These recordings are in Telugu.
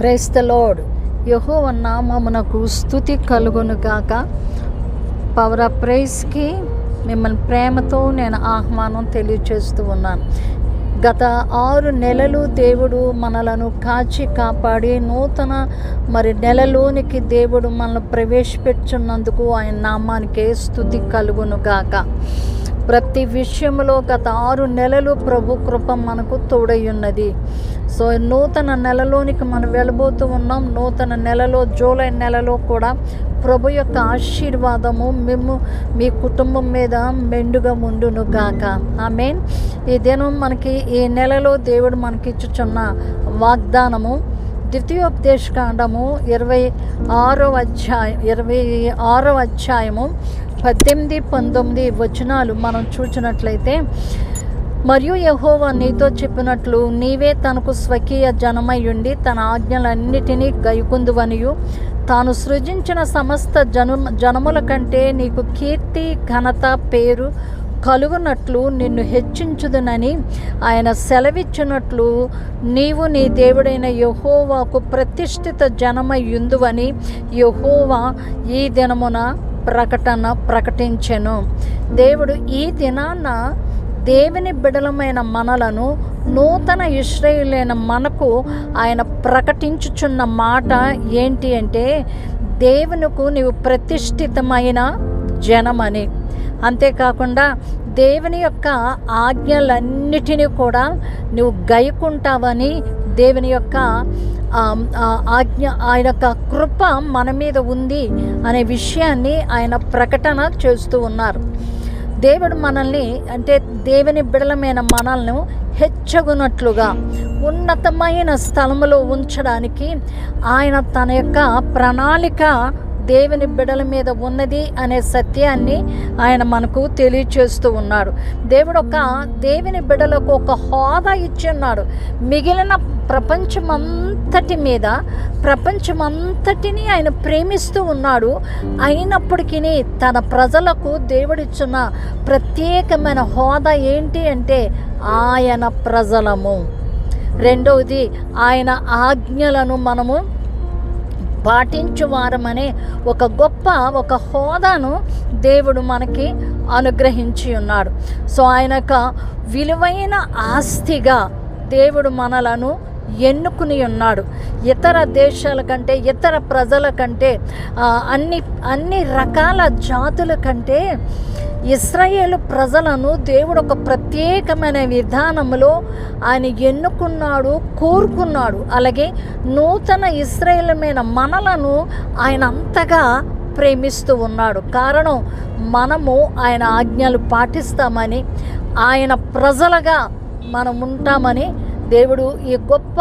క్రైస్తలోడ్ యహో నామమునకు స్థుతి కలుగును గాక. పవర్ ఆఫ్ మిమ్మల్ని ప్రేమతో నేను ఆహ్వానం తెలియచేస్తూ ఉన్నాను. గత ఆరు నెలలు దేవుడు మనలను కాచి కాపాడి నూతన మరి నెలలోనికి దేవుడు మనల్ని ప్రవేశపెట్టున్నందుకు ఆయన నామానికే స్థుతి కలుగును గాక. ప్రతి విషయంలో గత ఆరు నెలలు ప్రభు కృప మనకు తోడయ్యున్నది. సో నూతన నెలలోనికి మనం వెళ్ళబోతూ ఉన్నాం. నూతన నెలలో జూలై నెలలో కూడా ప్రభు యొక్క ఆశీర్వాదము మేము మీ కుటుంబం మీద మెండుగా ఉండును గాక. ఆమెన్. ఈ దినం మనకి ఈ నెలలో దేవుడు మనకిచ్చుచున్న వాగ్దానము ద్వితీయోపదేశకాండము ఇరవై ఆరో అధ్యాయం ఇరవై ఆరో అధ్యాయము పద్దెనిమిది పంతొమ్మిది వచనాలు మనం చూసినట్లయితే మరియు యహోవా నీతో చెప్పినట్లు నీవే తనకు స్వకీయ జనమయ్యుండి తన ఆజ్ఞలన్నిటినీ గైకుందువనియు. తాను సృజించిన సమస్త జను జనముల కంటే నీకు కీర్తి ఘనత పేరు కలుగునట్లు నిన్ను హెచ్చించుదునని ఆయన సెలవిచ్చినట్లు నీవు నీ దేవుడైన యహోవాకు ప్రతిష్ఠిత జనమయ్యుందువని యహోవా ఈ దినమున ప్రకటన ప్రకటించెను. దేవుడు ఈ దినాన దేవుని బిడలమైన మనలను నూతన ఇస్రాయేలైన మనకు ఆయన ప్రకటించుచున్న మాట ఏంటి అంటే దేవునికు నీవు ప్రతిష్ఠితమైన జనమని. అంతేకాకుండా దేవుని యొక్క ఆజ్ఞలన్నిటినీ కూడా నువ్వు గైకుంటావని దేవుని యొక్క ఆజ్ఞ ఆయన యొక్క కృప మన మీద ఉంది అనే విషయాన్ని ఆయన ప్రకటన చేస్తూ ఉన్నారు. దేవుడు మనల్ని అంటే దేవుని బిడలమైన మనల్ని హెచ్చగునట్లుగా ఉన్నతమైన స్థలములో ఉంచడానికి ఆయన తన యొక్క ప్రణాళిక దేవుని బిడల మీద ఉన్నది అనే సత్యాన్ని ఆయన మనకు తెలియచేస్తూ ఉన్నాడు. దేవుడు ఒక దేవుని బిడలకు ఒక హోదా ఇచ్చి ఉన్నాడు. మిగిలిన ప్రపంచమంతటి మీద ప్రపంచమంతటిని ఆయన ప్రేమిస్తూ ఉన్నాడు. అయినప్పటికీ తన ప్రజలకు దేవుడిచ్చిన ప్రత్యేకమైన హోదా ఏంటి అంటే ఆయన ప్రజలము. రెండవది ఆయన ఆజ్ఞలను మనము పాటించువారమనే ఒక గొప్ప ఒక హోదాను దేవుడు మనకి అనుగ్రహించి ఉన్నాడు. సో ఆయన యొక్క విలువైన ఆస్తిగా దేవుడు మనలను ఎన్నుకుని ఉన్నాడు. ఇతర దేశాల కంటే ఇతర ప్రజల కంటే అన్ని అన్ని రకాల జాతుల కంటే ఇస్రాయేల్ ప్రజలను దేవుడు ఒక ప్రత్యేకమైన విధానంలో ఆయన ఎన్నుకున్నాడు కోరుకున్నాడు. అలాగే నూతన ఇస్రాయేలమైన మనలను ఆయన అంతగా ప్రేమిస్తూ ఉన్నాడు. కారణం మనము ఆయన ఆజ్ఞలు పాటిస్తామని ఆయన ప్రజలుగా మనం ఉంటామని దేవుడు ఈ గొప్ప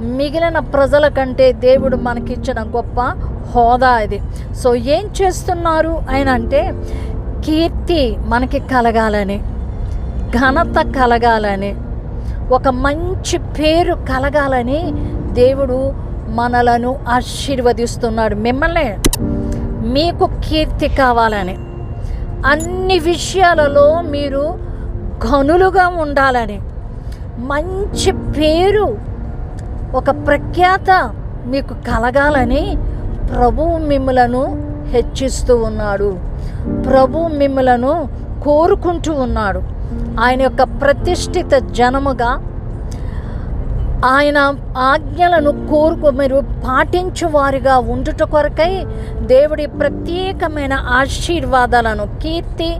మిగిలిన ప్రజల కంటే దేవుడు మనకిచ్చిన గొప్ప హోదా ఇది. సో ఏం చేస్తున్నారు ఆయన అంటే కీర్తి మనకి కలగాలని ఘనత కలగాలని ఒక మంచి పేరు కలగాలని దేవుడు మనలను ఆశీర్వదిస్తున్నాడు. మిమ్మల్ని మీకు కీర్తి కావాలని అన్ని విషయాలలో మీరు ఘనులుగా ఉండాలని మంచి పేరు ఒక ప్రఖ్యాత మీకు కలగాలని ప్రభువు మిమ్మలను హెచ్చిస్తూ ఉన్నాడు. ప్రభు మిమ్మలను కోరుకుంటూ ఉన్నాడు. ఆయన యొక్క ప్రతిష్ఠిత జనముగా ఆయన ఆజ్ఞలను కోరుకు మీరు పాటించువారిగా ఉండుట కొరకై దేవుడి ప్రత్యేకమైన ఆశీర్వాదాలను కీర్తి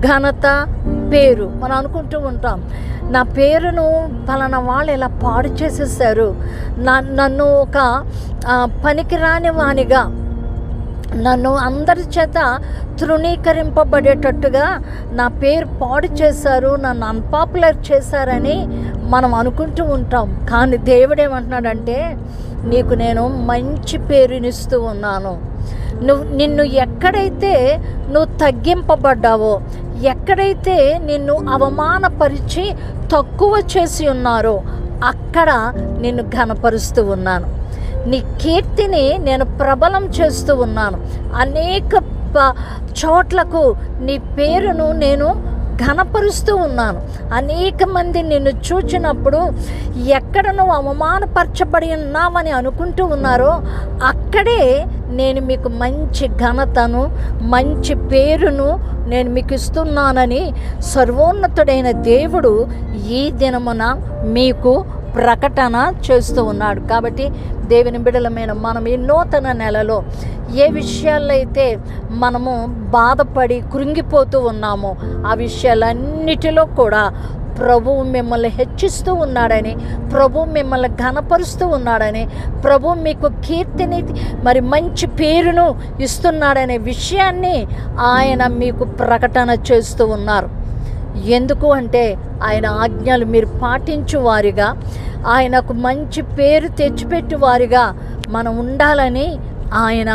ఘనత పేరు మనం అనుకుంటూ ఉంటాం. నా పేరును పలానా వాళ్ళు ఇలా పాడు చేసేసారు. నా నన్ను ఒక పనికిరాని వానిగా నన్ను అందరి చేత తృణీకరింపబడేటట్టుగా నా పేరు పాడు చేశారు నన్ను అన్పాపులర్ చేశారని మనం అనుకుంటూ ఉంటాం. కానీ దేవుడు ఏమంటున్నాడంటే నీకు నేను మంచి పేరునిస్తూ ఉన్నాను. నువ్వు నిన్ను ఎక్కడైతే నువ్వు తగ్గింపబడ్డావో ఎక్కడైతే నిన్ను అవమానపరిచి తక్కువ చేసి ఉన్నారో అక్కడ నిన్ను ఘనపరుస్తూ ఉన్నాను. నీ కీర్తిని నేను ప్రబలం చేస్తూ ఉన్నాను. అనేక చోట్లకు నీ పేరును నేను ఘనపరుస్తూ ఉన్నాను. అనేక మంది నిన్ను చూచినప్పుడు ఎక్కడ నువ్వు అవమానపరచబడి ఉన్నావని అనుకుంటూ ఉన్నారో అక్కడే నేను మీకు మంచి ఘనతను మంచి పేరును నేను మీకు ఇస్తున్నానని సర్వోన్నతుడైన దేవుడు ఈ దినమున మీకు ప్రకటన చేస్తూ ఉన్నాడు. కాబట్టి దేవుని బిడలమైన మనం ఈ నూతన నెలలో ఏ విషయాల్లో అయితే మనము బాధపడి కృంగిపోతూ ఉన్నామో ఆ విషయాలన్నిటిలో కూడా ప్రభువు మిమ్మల్ని హెచ్చిస్తూ ఉన్నాడని ప్రభు మిమ్మల్ని ఘనపరుస్తూ ఉన్నాడని ప్రభు మీకు కీర్తిని మరి మంచి పేరును ఇస్తున్నాడనే విషయాన్ని ఆయన మీకు ప్రకటన చేస్తూ ఉన్నారు. ఎందుకు అంటే ఆయన ఆజ్ఞలు మీరు పాటించు వారిగా ఆయనకు మంచి పేరు తెచ్చిపెట్టు వారిగా మనం ఉండాలని ఆయన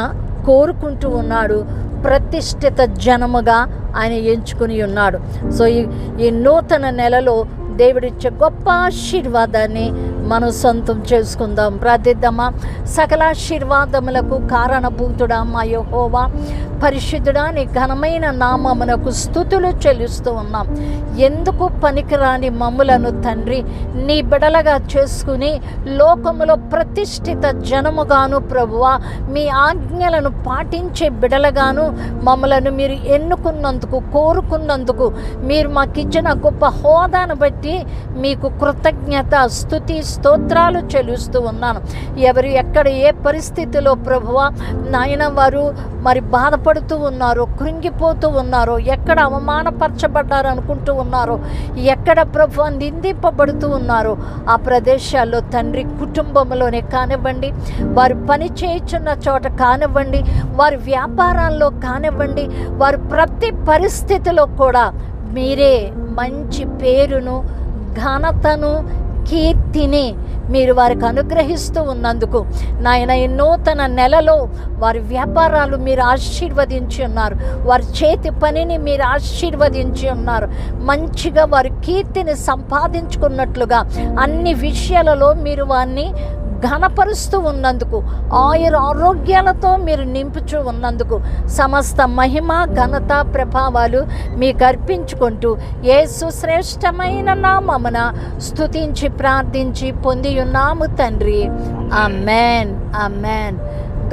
కోరుకుంటూ ఉన్నాడు ప్రతిష్ఠిత జనముగా ఆయన ఎంచుకుని ఉన్నాడు. సో ఈ ఈ నూతన నెలలో దేవుడిచ్చే గొప్ప ఆశీర్వాదాన్ని మనం సొంతం చేసుకుందాం. ప్రార్థిద్దామా? సకల ఆశీర్వాదములకు కారణభూతుడా మా యహోవా. పరిశుద్ధుడా నీ ఘనమైన నామమునకు స్థుతులు చెల్లిస్తూ ఉన్నాం. ఎందుకు పనికిరాని మమ్ములను తండ్రి నీ బిడలగా చేసుకుని లోకములో ప్రతిష్ఠిత జనముగాను ప్రభువా మీ ఆజ్ఞలను పాటించే బిడలగాను మమ్మలను మీరు ఎన్నుకున్నందుకు కోరుకున్నందుకు మీరు మాకిచ్చిన గొప్ప హోదాను బట్టి మీకు కృతజ్ఞత స్థుతి స్తోత్రాలు చెల్లిస్తూ ఉన్నాను. ఎవరు ఎక్కడ ఏ పరిస్థితిలో ప్రభువా నాయన వారు మరి బాధపడుతూ ఉన్నారో కృంగిపోతూ ఉన్నారో ఎక్కడ అవమానపరచబడ్డారు అనుకుంటూ ఉన్నారో ఎక్కడ ప్రభు నిందింపబడుతూ ఉన్నారో ఆ ప్రదేశాల్లో తండ్రి కుటుంబంలోనే కానివ్వండి వారు పని చేయుచున్న చోట కానివ్వండి వారి వ్యాపారాల్లో కానివ్వండి వారు ప్రతి పరిస్థితిలో కూడా మీరే మంచి పేరును ఘనతను కీర్తిని మీరు వారికి అనుగ్రహిస్తూ ఉన్నందుకు. నాయన ఈ నూతన నెలలో వారి వ్యాపారాలు మీరు ఆశీర్వదించి ఉన్నారు. వారి చేతి పనిని మీరు ఆశీర్వదించి ఉన్నారు. మంచిగా వారి కీర్తిని సంపాదించుకున్నట్లుగా అన్ని విషయాలలో మీరు వారిని ఘనపరుస్తూ ఉన్నందుకు ఆయుర ఆరోగ్యాలతో మీరు నింపుచూ ఉన్నందుకు సమస్త మహిమ ఘనత ప్రభావాలు మీకు అర్పించుకుంటూ ఏ సుశ్రేష్టమైన నామమున స్థుతించి ప్రార్థించి పొంది ఉన్నాము తండ్రి. Amen amen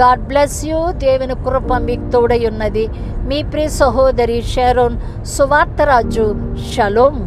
God bless you. దేవుని కృప మీకు తోడై ఉన్నది. మీ ప్రియ సహోదరి షారోన్ సువార్తరాజు షలోమ్